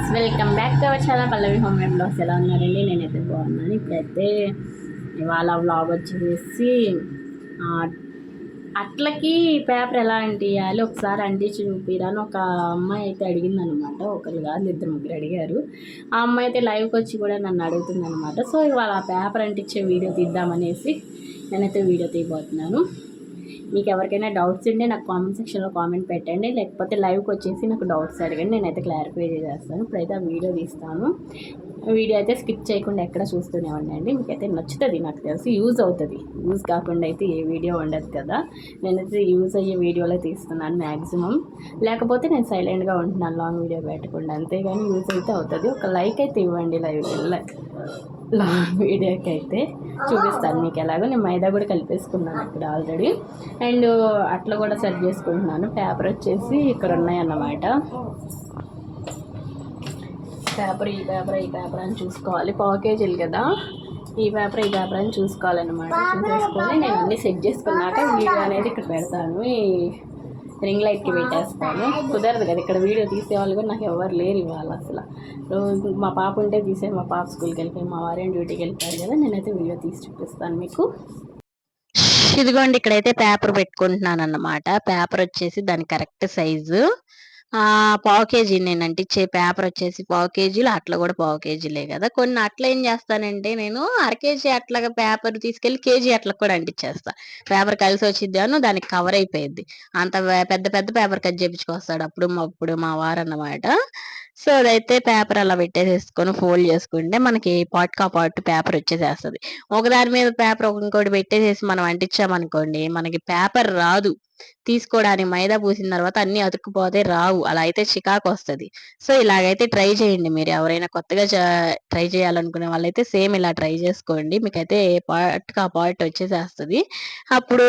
Friends welcome back to our చాలా Pallavi home made blogs. ఎలా ఉన్నారండి? నేనైతే బాగున్నాను. ఇప్పుడైతే ఇవాళ వ్లాగ్ వచ్చేసి అట్లకి పేపర్ ఎలా అంటియాలి ఒకసారి అంటించి చూపిరా అని ఒక అమ్మాయి అయితే అడిగింది అనమాట ఒకరు కాదు ఇద్దరు ముగ్గురు అడిగారు. ఆ అమ్మాయి అయితే లైవ్కి వచ్చి కూడా నన్ను అడుగుతుంది అనమాట సో ఇవాళ ఆ పేపర్ అంటించే వీడియో తీద్దామనేసి నేనైతే వీడియో తీయబోతున్నాను. మీకు ఎవరికైనా డౌట్స్ ఉంటే నాకు కామెంట్ సెక్షన్లో కామెంట్ పెట్టండి. లేకపోతే లైవ్కి వచ్చేసి నాకు డౌట్స్ అడగండి. నేనైతే క్లారిఫై చేస్తాను ఇప్పుడైతే ఆ వీడియో తీస్తాను. వీడియో అయితే స్కిప్ చేయకుండా ఎక్కడ చూస్తూనే ఉండండి. మీకైతే నచ్చుతుంది నాకు తెలిసి. యూజ్ అవుతుంది. యూజ్ కాకుండా అయితే ఏ వీడియో ఉండదు కదా. నేనైతే యూజ్ అయ్యే వీడియోలో తీస్తున్నాను మ్యాక్సిమం లేకపోతే నేను సైలెంట్గా ఉంటున్నాను. లాంగ్ వీడియో పెట్టకుండా. అంతేగాని యూజ్ అయితే అవుతుంది. ఒక లైక్ అయితే ఇవ్వండి లైవ్ లాంగ్ వీడియోకి అయితే చూపిస్తాను మీకు ఎలాగో. నేను మైదా కూడా కలిపేసుకున్నాను ఇక్కడ ఆల్రెడీ. అండ్ అట్లా కూడా సెట్ చేసుకుంటున్నాను. పేపర్ వచ్చేసి ఇక్కడ ఉన్నాయన్నమాట. పేపర్ ఈ పేపర్ ఈ పేపర్ అని చూసుకోవాలి. పావు కేజీలు కదా. ఈ పేపర్ ఈ పేపర్ అని చూసుకోవాలన్నమాట. చూసేసుకొని నేను అన్ని సెట్ చేసుకున్నాక వీడియో అనేది ఇక్కడ పెడతాను. ఈ రింగ్ లైట్కి పెట్టేస్తాను. కుదరదు కదా ఇక్కడ వీడియో తీసేవాళ్ళు కూడా నాకు ఎవరు లేరు ఇవాళ అసలు. రోజు మా పాప ఉంటే తీసే మా పాప స్కూల్కి వెళ్ళిపోయి మా వారేం డ్యూటీకి వెళ్ళిపోయారు కదా నేనైతే వీడియో తీసి చూపిస్తాను మీకు. ఇదిగోండి ఇక్కడైతే పేపర్ పెట్టుకుంటున్నాను అన్నమాట పేపర్ వచ్చేసి దాని కరెక్ట్ సైజు. ఆ పావు కేజీ నేను అంటించే పేపర్ వచ్చేసి పావు కేజీలు అట్లా కూడా పావు కేజీలే కదా. కొన్ని అట్లా ఏం చేస్తానంటే నేను అర కేజీ అట్లాగా పేపర్ తీసుకెళ్ళి కేజీ అట్లా కూడా అంటించేస్తా. పేపర్ కలిసి వచ్చిద్దాను దానికి కవర్ అయిపోయింది అంత వే- పెద్ద పెద్ద పేపర్ కట్ చేపించుకొస్తాడు అప్పుడు మా- అప్పుడు మా వారు అన్నమాట సో అదైతే పేపర్ అలా పెట్టేసేసుకొని ఫోల్డ్ చేసుకుంటే మనకి పాట్ కా పాట్ పేపర్ వచ్చేసేస్తుంది. ఒకదాని మీద పేపర్ ఇంకోటి పెట్టేసేసి మనం అంటించామనుకోండి మనకి పేపర్ రాదు. తీసుకోవడానికి మైదా పూసిన తర్వాత అన్ని అతుక్కుపోతే రావు. అలా అయితే చికాకు వస్తుంది. సో ఇలాగైతే ట్రై చేయండి మీరు. ఎవరైనా కొత్తగా ట్రై చేయాలనుకునే వాళ్ళైతే సేమ్ ఇలా ట్రై చేసుకోండి. మీకైతే పార్ట్ ఆ పార్ట్ వచ్చేసేస్తుంది. అప్పుడు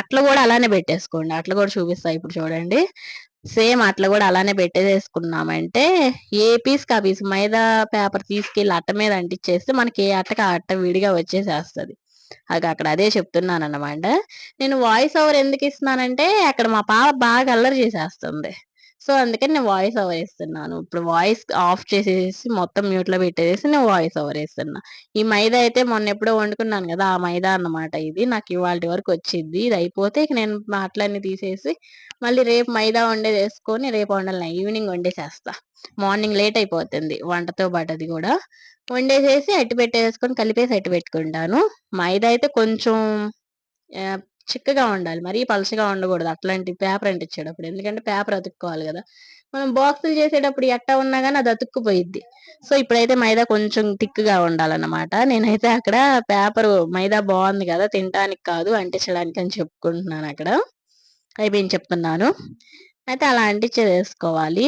అట్లా కూడా అలానే పెట్టేసుకోండి. అట్లా కూడా చూపిస్తా ఇప్పుడు చూడండి. సేమ్ అట్లా కూడా అలానే పెట్టేసేసుకున్నామంటే ఏ పీస్ కా పీస్ మైదా పేపర్ తీసుకెళ్ళి అట్ట మీద అంటించేస్తే మనకి ఏ అట్టకి ఆ అట్ట విడిగా వచ్చేసేస్తుంది. అది అక్కడ అదే చెప్తున్నాను అన్నమాట నేను వాయిస్ ఓవర్ ఎందుకు ఇస్తున్నానంటే అక్కడ మా పాప బాగా అల్లరి చేసేస్తుంది. సో అందుకని నేను వాయిస్ ఓవర్ ఇస్తున్నాను ఇప్పుడు వాయిస్ ఆఫ్ చేసేసి మొత్తం మ్యూట్లో పెట్టేసి నేను వాయిస్ ఓవర్ ఇస్తున్నా ఈ మైదా అయితే మొన్న ఎప్పుడో వండుకున్నాను కదా ఆ మైదా అన్నమాట ఇది. నాకు ఇవాళ వరకు వచ్చింది. ఇది అయిపోతే ఇక నేను మాటలన్నీ తీసేసి మళ్ళీ రేపు మైదా వండేది వేసుకొని రేపు వండాలి. ఈవినింగ్ వండేసేస్తా. మార్నింగ్ లేట్ అయిపోతుంది వంటతో పాటు అది కూడా. వండేసేసి అట్టి పెట్టేసుకొని కలిపేసి అట్టి పెట్టుకుంటాను. మైదా అయితే కొంచెం చిక్కగా ఉండాలి. మరీ పలచగా ఉండకూడదు. అట్లాంటి పేపర్ అంటించేటప్పుడు ఎందుకంటే పేపర్ అతుక్కోవాలి కదా. మనం బాక్సులు చేసేటప్పుడు ఎట్టా ఉన్నా కానీ అది అతుక్కుపోయిద్ది. సో ఇప్పుడైతే మైదా కొంచెం థిక్గా ఉండాలన్నమాట. నేనైతే అక్కడ పేపర్ మైదా బాగుంది కదా తినడానికి కాదు అంటించడానికి అని చెప్పుకుంటున్నాను అక్కడ. అయిపోయింది చెప్తున్నాను. అయితే అలా అంటించేసుకోవాలి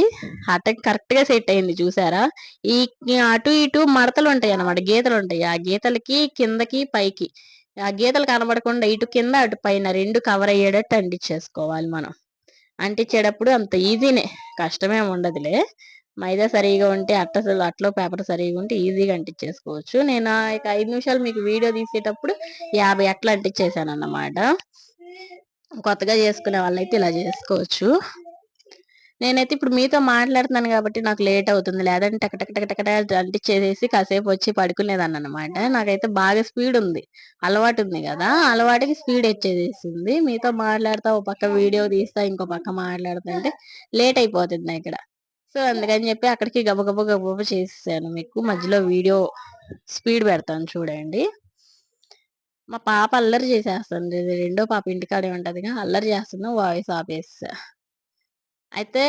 అట్టకి కరెక్ట్గా సెట్ అయింది చూసారా? ఈ ఈ అటు ఇటు మడతలు ఉంటాయి అన్నమాట గీతలు ఉంటాయి ఆ గీతలకి కిందకి పైకి. ఆ గీతలు కనబడకుండా ఇటు కింద అటు పైన రెండు కవర్ అయ్యేటట్టు అంటించేసుకోవాలి మనం. అంటించేటప్పుడు అంత ఈజీనే కష్టమేం ఉండదులే. మైదా సరిగా ఉంటే అట్టసలు అట్లో పేపర్ సరిగా ఉంటే ఈజీగా అంటించేసుకోవచ్చు. నేను ఇక ఐదు నిమిషాలు మీకు వీడియో తీసేటప్పుడు యాభై అట్లా అంటించేసాను అన్నమాట కొత్తగా చేసుకునే వాళ్ళైతే ఇలా చేసుకోవచ్చు. నేనైతే ఇప్పుడు మీతో మాట్లాడుతున్నాను కాబట్టి నాకు లేట్ అవుతుంది. లేదంటే టక టక టక అంటించేసేసి కాసేపు వచ్చి పడుకునేదాన్ని అనమాట నాకైతే బాగా స్పీడ్ ఉంది. అలవాటు ఉంది కదా అలవాటుకి స్పీడ్ వచ్చేసేసింది. మీతో మాట్లాడతా ఒక పక్క వీడియో తీస్తా ఇంకో పక్క మాట్లాడుతుంటే లేట్ అయిపోతుంది ఇక్కడ. సో అందుకని చెప్పి అక్కడికి గబగబ గబగబ చేసేసాను మీకు. మధ్యలో వీడియో స్పీడ్ పెడతాను చూడండి. మా పాప అల్లరి చేసేస్తుంది. రెండో పాప ఇంటికాడే ఉంటదిగా. అల్లరి చేస్తున్నా వాయిస్ ఆపేసా అయితే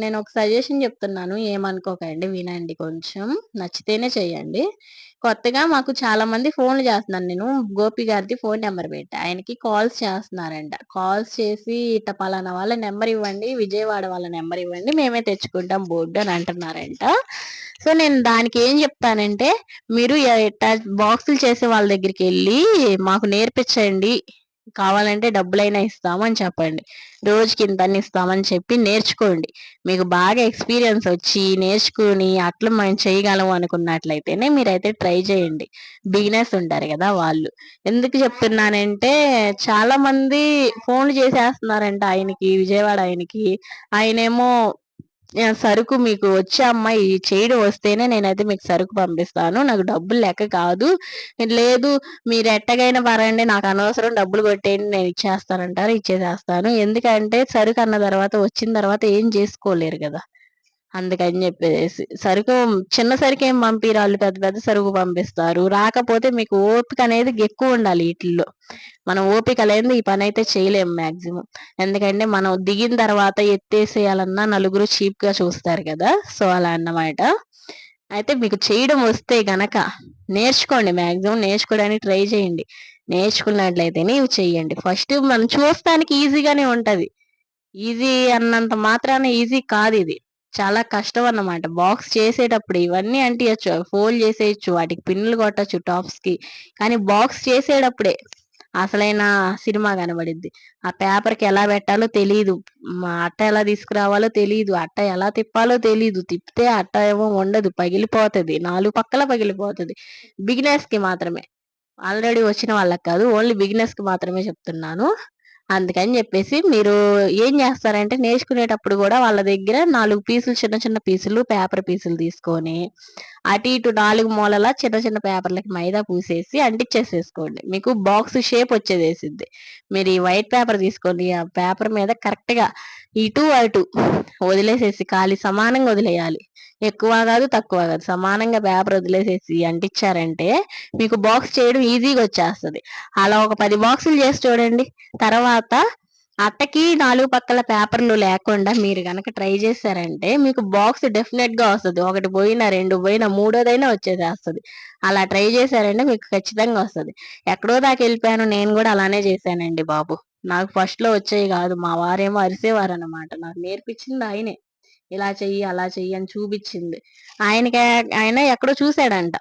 నేను ఒక సజెషన్ చెప్తున్నాను. ఏమనుకోకండి వినండి కొంచెం. నచ్చితేనే చేయండి. కొత్తగా మాకు చాలా మంది ఫోన్లు చేస్తున్నాను నేను గోపి గారిది ఫోన్ నెంబర్ పెట్టి. ఆయనకి కాల్స్ చేస్తున్నారంట. కాల్స్ చేసి ఇట్ట పలానా వాళ్ళ నెంబర్ ఇవ్వండి విజయవాడ వాళ్ళ నెంబర్ ఇవ్వండి మేమే తెచ్చుకుంటాం బోర్డు అని అంటున్నారంట. సో నేను దానికి ఏం చెప్తానంటే మీరు ఇట్లా బాక్సులు చేసే వాళ్ళ దగ్గరికి వెళ్ళి మాకు నేర్పించండి. కావాలంటే డబ్బులైనా ఇస్తామని చెప్పండి. రోజుకి ఇంత ఇస్తామని చెప్పి నేర్చుకోండి. మీకు బాగా ఎక్స్పీరియన్స్ వచ్చి నేర్చుకుని అట్లా మనం చేయగలం అనుకున్నట్లయితేనే మీరైతే ట్రై చేయండి. బిగినర్స్ ఉంటారు కదా వాళ్ళు. ఎందుకు చెప్తున్నానంటే చాలా మంది ఫోన్లు చేసేస్తున్నారంట ఆయనకి విజయవాడ ఆయనకి. ఆయనేమో సరుకు మీకు వచ్చే అమ్మాయి చేయడం వస్తేనే నేనైతే మీకు సరుకు పంపిస్తాను. నాకు డబ్బులు లెక్క కాదు. లేదు మీరు ఎట్టగైనా పరండి నాకు అనవసరం డబ్బులు కొట్టేయండి నేను ఇచ్చేస్తానంటారు ఇచ్చేసేస్తాను. ఎందుకంటే సరుకు అన్న తర్వాత వచ్చిన తర్వాత ఏం చేసుకోలేరు కదా. అందుకని చెప్పేసి. సరుకు చిన్న సరుకు ఏం పంపిరాళ్ళు పెద్ద పెద్ద సరుకు పంపిస్తారు. రాకపోతే మీకు ఓపిక అనేది ఎక్కువ ఉండాలి వీటిల్లో. మనం ఓపిక లేని ఈ పని అయితే చేయలేము మాక్సిమం. ఎందుకంటే మనం దిగిన తర్వాత ఎత్తేసేయాలన్నా నలుగురు చీప్గా చూస్తారు కదా. సో అలా అన్నమాట. అయితే మీకు చేయడం వస్తే గనక నేర్చుకోండి మాక్సిమం. నేర్చుకోవడానికి ట్రై చేయండి. నేర్చుకున్నట్లయితేనే ఇవి చెయ్యండి ఫస్ట్ మనం చూస్తానికి ఈజీగానే ఉంటది. ఈజీ అన్నంత మాత్రాన ఈజీ కాదు ఇది. చాలా కష్టం అన్నమాట. బాక్స్ చేసేటప్పుడు ఇవన్నీ అంటియచ్చు ఫోల్డ్ చేసేయచ్చు వాటికి పిన్నులు కొట్టచ్చు టాప్స్కి. కానీ బాక్స్ చేసేటప్పుడే అసలైన సినిమా కనబడిద్ది. ఆ పేపర్కి ఎలా పెట్టాలో తెలియదు అట్ట ఎలా తీసుకురావాలో తెలియదు అట్ట ఎలా తిప్పాలో తెలియదు తిప్పితే అట్ట ఏమో ఉండదు. పగిలిపోతుంది. నాలుగు పక్కల పగిలిపోతుంది. బిగినర్స్కి మాత్రమే. ఆల్రెడీ వచ్చిన వాళ్ళకి కాదు. ఓన్లీ బిగినర్స్కి మాత్రమే చెప్తున్నాను. అందుకని చెప్పేసి మీరు ఏం చేస్తారంటే నేర్చుకునేటప్పుడు కూడా వాళ్ళ దగ్గర నాలుగు పీసులు చిన్న చిన్న పీసులు పేపర్ పీసులు తీసుకొని అటు ఇటు నాలుగు మూలలా చిన్న చిన్న పేపర్లకి మైదా పూసేసి అంటించేసేసుకోండి మీకు బాక్స్ షేప్ వచ్చేది వేసిద్ది. మీరు ఈ వైట్ పేపర్ తీసుకొని ఆ పేపర్ మీద కరెక్ట్గా ఇటు అటు వదిలేసేసి ఖాళీ సమానంగా వదిలేయాలి. ఎక్కువ కాదు తక్కువ కాదు. సమానంగా పేపర్ వదిలేసేసి అంటించారంటే మీకు బాక్స్ చేయడం ఈజీగా వచ్చేస్తుంది. అలా ఒక పది బాక్సులు చేసి చూడండి. తర్వాత అట్టకి నాలుగు పక్కల పేపర్లు లేకుండా మీరు కనుక ట్రై చేశారంటే మీకు బాక్స్ డెఫినెట్గా వస్తుంది. ఒకటి పోయినా రెండు పోయినా మూడోదైనా వచ్చేసేస్తుంది. అలా ట్రై చేశారంటే మీకు ఖచ్చితంగా వస్తుంది. ఎక్కడో దాకా వెళ్ళిపోయాను నేను కూడా అలానే చేశానండి బాబు. నాకు ఫస్ట్లో వచ్చేవి కాదు మా వారేమో అరిసేవారు అనమాట నాకు నేర్పించింది ఆయనే. ఇలా చెయ్యి అలా చెయ్యి అని చూపించింది. ఆయనకి ఆయన ఎక్కడో చూశాడంట.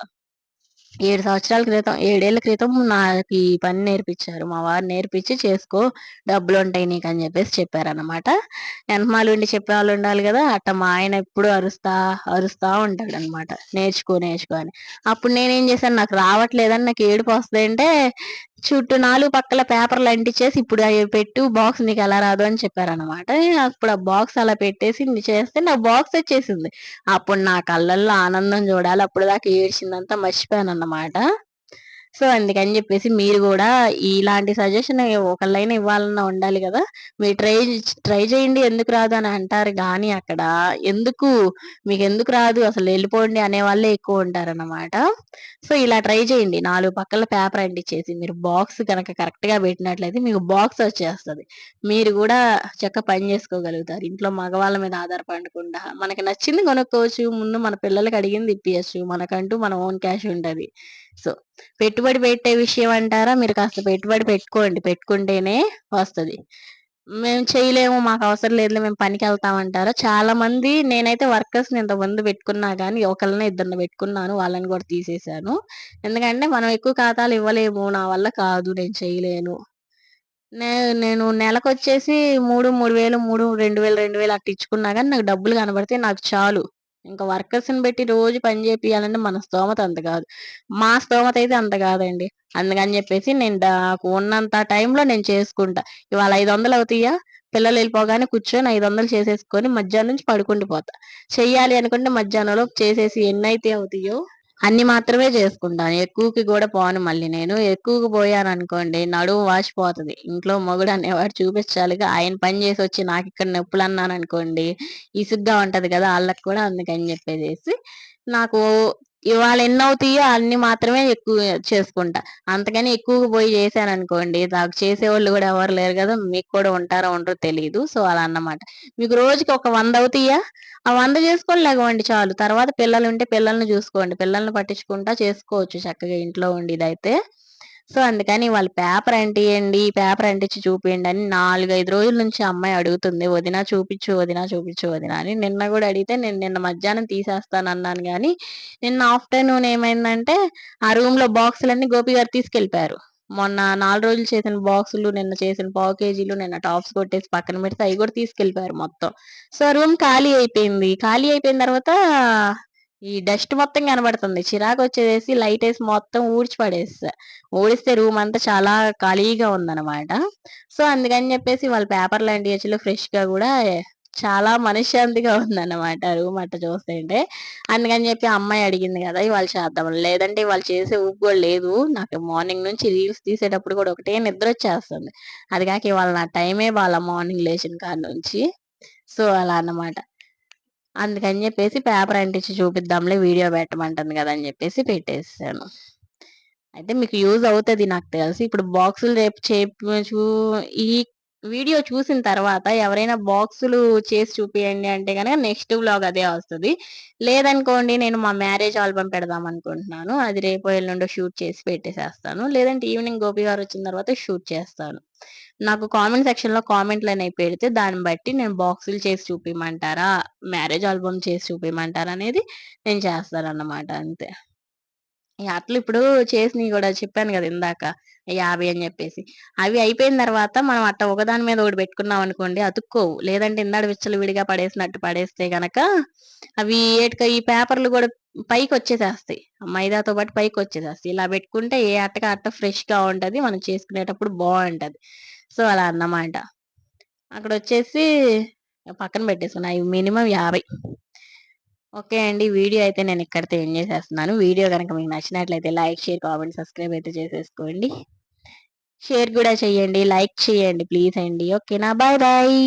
ఏడు సంవత్సరాల క్రితం ఏడేళ్ళ క్రితం నాకు ఈ పని నేర్పించారు. మా వారు నేర్పించి చేసుకో డబ్బులు ఉంటాయి నీకు అని చెప్పేసి చెప్పారనమాట వెనకమాలు ఉండి చెప్పే వాళ్ళు ఉండాలి కదా అట్ట మా ఆయన ఎప్పుడు అరుస్తా అరుస్తా ఉంటాడు అనమాట నేర్చుకో నేర్చుకో అని. అప్పుడు నేనేం చేశాను నాకు రావట్లేదని నాకు ఏడుపు వస్తుంది అంటే చుట్టూ నాలుగు పక్కల పేపర్లు అంటించేసి ఇప్పుడు అవి పెట్టు బాక్స్ నీకు ఎలా రాదు అని చెప్పారనమాట అప్పుడు ఆ బాక్స్ అలా పెట్టేసి చేస్తే నా బాక్స్ వచ్చేసింది. అప్పుడు నా కళ్ళల్లో ఆనందం చూడాలి. అప్పుడు దాకా ఏడ్చిందంతా మర్చిపోయాను అన్నమాట సో అందుకని చెప్పేసి మీరు కూడా ఇలాంటి సజెషన్ ఒకళ్ళైనా ఇవ్వాలన్నా ఉండాలి కదా. మీరు ట్రై ట్రై చేయండి ఎందుకు రాదు అని అంటారు. కానీ అక్కడ ఎందుకు మీకు ఎందుకు రాదు? అసలు వెళ్ళిపోండి అనే వాళ్ళే ఎక్కువ ఉంటారన్నమాట. సో ఇలా ట్రై చేయండి. నాలుగు పక్కల పేపర్ అంటించేసి మీరు బాక్స్ కనుక కరెక్ట్గా పెట్టినట్లయితే మీకు బాక్స్ వచ్చేస్తుంది. మీరు కూడా చక్క పని చేసుకోగలుగుతారు. ఇంట్లో మగవాళ్ళ మీద ఆధారపడకుండా. మనకి నచ్చింది కొనుక్కోవచ్చు. ముందు మన పిల్లలకి అడిగింది ఇప్పియచ్చు. మనకంటూ మన ఓన్ క్యాష్ ఉంటది. సో పెట్టుబడి పెట్టే విషయం అంటారా? మీరు కాస్త పెట్టుబడి పెట్టుకోండి. పెట్టుకుంటేనే వస్తుంది. మేము చేయలేము మాకు అవసరం లేదు మేము పనికి వెళ్తామంటారా చాలా మంది నేనైతే వర్కర్స్ ముందు పెట్టుకున్నా కానీ ఒకళ్ళని ఇద్దరిని పెట్టుకున్నాను వాళ్ళని కూడా తీసేశాను. ఎందుకంటే మనం ఎక్కువ ఖాతాలు ఇవ్వలేము నా వల్ల కాదు నేను చేయలేను. నేను నెలకొచ్చేసి మూడు మూడు వేలు మూడు రెండు వేలు రెండు వేలు అట్ట ఇచ్చుకున్నా కానీ నాకు డబ్బులు కనబడితే నాకు చాలు. ఇంకా వర్కర్స్‌ని పెట్టి రోజు పని చేపియాలంటే మన స్తోమత అంత కాదు. మా స్తోమత అయితే అంత కాదండి. అందుకని చెప్పేసి నేను నాకు ఉన్నంత టైంలో నేను చేసుకుంటా. ఇవాళ ఐదు వందలు అవుతాయా? పిల్లలు వెళ్ళిపోగానే కూర్చొని ఐదు వందలు చేసేసుకొని మధ్యాహ్నం నుంచి పడుకుండిపోతా. చెయ్యాలి అనుకుంటే మధ్యాహ్నంలో చేసేసి ఎన్నైతే అవుతాయో అన్ని మాత్రమే చేసుకుంటాను. ఎక్కువకి కూడా పోను మళ్ళీ నేను. ఎక్కువకి పోయాననుకోండి నడుము వాసిపోతుంది ఇంట్లో మొగుడు అనేవాడు చూపించాలిగా. ఆయన పని చేసి వచ్చి నాకు ఇక్కడ నొప్పులు అన్నాను అనుకోండి ఇసుగ్గా ఉంటది కదా! వాళ్ళకి కూడా అందుకని చెప్పేసి నాకు ఇవాళ ఎన్నవుతాయో అన్ని మాత్రమే ఎక్కువ చేసుకుంటా. అంతకని ఎక్కువగా పోయి చేశాననుకోండి నాకు చేసేవాళ్ళు కూడా ఎవరు లేరు కదా! మీకు కూడా ఉంటారో ఉండరో తెలియదు సో, అలా అన్నమాట. మీకు రోజుకి ఒక వంద అవుతాయా? ఆ వంద చేసుకొని లేవండి చాలు. తర్వాత పిల్లలు ఉంటే పిల్లల్ని చూసుకోండి. పిల్లల్ని పట్టించుకుంటా చేసుకోవచ్చు చక్కగా ఇంట్లో ఉండి ఇదైతే. సో, అందుకని వాళ్ళు పేపర్ అంటియండి, పేపర్ అంటించి చూపియండి అని 4, 5 రోజుల నుంచి అమ్మాయి అడుగుతుంది. వదిన చూపించు వదిన చూపించు వదిన అని. నిన్న కూడా అడిగితే నేను నిన్న మధ్యాహ్నం తీసేస్తాను అన్నాను కానీ నిన్న ఆఫ్టర్‌నూన్ ఏమైందంటే, ఆ రూమ్‌లో బాక్సులన్నీ గోపి గారు తీసుకెళ్ళిపోయారు. మొన్న నాలుగు రోజులు చేసిన బాక్సులు, నిన్న చేసిన పావు కేజీలు, నిన్న టాప్స్ కొట్టేసి పక్కన పెడితే అవి కూడా తీసుకెళ్ళిపోయారు మొత్తం. సో, రూమ్ ఖాళీ అయిపోయింది. ఖాళీ అయిపోయిన తర్వాత ఈ డస్ట్ మొత్తం కనబడుతుంది. చిరాకు వచ్చేసేసి లైట్ వేసి మొత్తం ఊడ్చి పడేస్తా. ఊడిస్తే రూమ్ అంతా చాలా ఖాళీగా ఉందన్నమాట. సో, అందుకని చెప్పేసి వాళ్ళు పేపర్‌లు ఫ్రెష్ ఫ్రెష్‌గా కూడా చాలా మనశ్శాంతిగా ఉందన్నమాట రూమ్ అట్ట చూస్తుంటే. అందుకని చెప్పి అమ్మాయి అడిగింది కదా ఇవాళ చేద్దాం లేదంటే ఇవాళ చేసే ఊపు కూడా లేదు. నాకు మార్నింగ్ నుంచి రీల్స్ తీసేటప్పుడు కూడా ఒకటే నిద్ర వచ్చేస్తుంది. అది కాక ఇవాళ నా టైమే వాళ్ళ మార్నింగ్ లేచిన కాడ నుంచి. సో అలా అన్నమాట. అందుకని చెప్పేసి పేపర్ అంటించి చూపిద్దాంలే వీడియో పెట్టమంటుంది కదా అని చెప్పేసి పెట్టేసాను. అయితే మీకు యూజ్ అవుతుంది నాకు తెలిసి. ఇప్పుడు బాక్సులు రేపు చూ ఈ వీడియో చూసిన తర్వాత ఎవరైనా బాక్సులు చేసి చూపియండి అంటే కనుక నెక్స్ట్ వ్లాగ్ అదే వస్తుంది. లేదనుకోండి నేను మా మ్యారేజ్ ఆల్బమ్ పెడదాం అనుకుంటున్నాను. అది రేపు ఎల్లుండో షూట్ చేసి పెట్టేసేస్తాను. లేదంటే ఈవినింగ్ గోపి గారు వచ్చిన తర్వాత షూట్ చేస్తాను. నాకు కామెంట్ సెక్షన్లో కామెంట్లు అనేవి పెడితే దాన్ని బట్టి నేను బాక్సులు చేసి చూపిమంటారా? మ్యారేజ్ ఆల్బమ్ చేసి చూపిమంటారా అనేది నేను చేస్తాను అన్నమాట అంతే అట్లు ఇప్పుడు చేసినవి కూడా చెప్పాను కదా ఇందాక యాభై అని చెప్పేసి. అవి అయిపోయిన తర్వాత మనం అట్ట ఒకదాని మీద ఒకటి పెట్టుకున్నాం అనుకోండి అతుక్కోవు. లేదంటే ఇందాడ విచ్చలు విడిగా పడేసినట్టు పడేస్తే గనక అవి ఏటుక ఈ పేపర్లు కూడా పైకి వచ్చేసేస్తాయి. మైదాతో పాటు పైకి వచ్చేసేస్తాయి. ఇలా పెట్టుకుంటే ఏ అట్టగా అట్ట ఫ్రెష్గా ఉంటది మనం చేసుకునేటప్పుడు బాగుంటది. సో అలా అన్నమాట. అక్కడ వచ్చేసి పక్కన పెట్టేసుకున్నా. ఇవి మినిమం యాభై. ఓకే అండి. వీడియో అయితే నేను ఇక్కడితో ఎండ్ చేసేస్తున్నాను. వీడియో కనుక మీకు నచ్చినట్లయితే లైక్ షేర్ కామెంట్ సబ్స్క్రైబ్ అయితే చేసేసుకోండి. షేర్ కూడా చేయండి. లైక్ చేయండి. ప్లీజ్ అండి. ఓకేనా? Bye bye.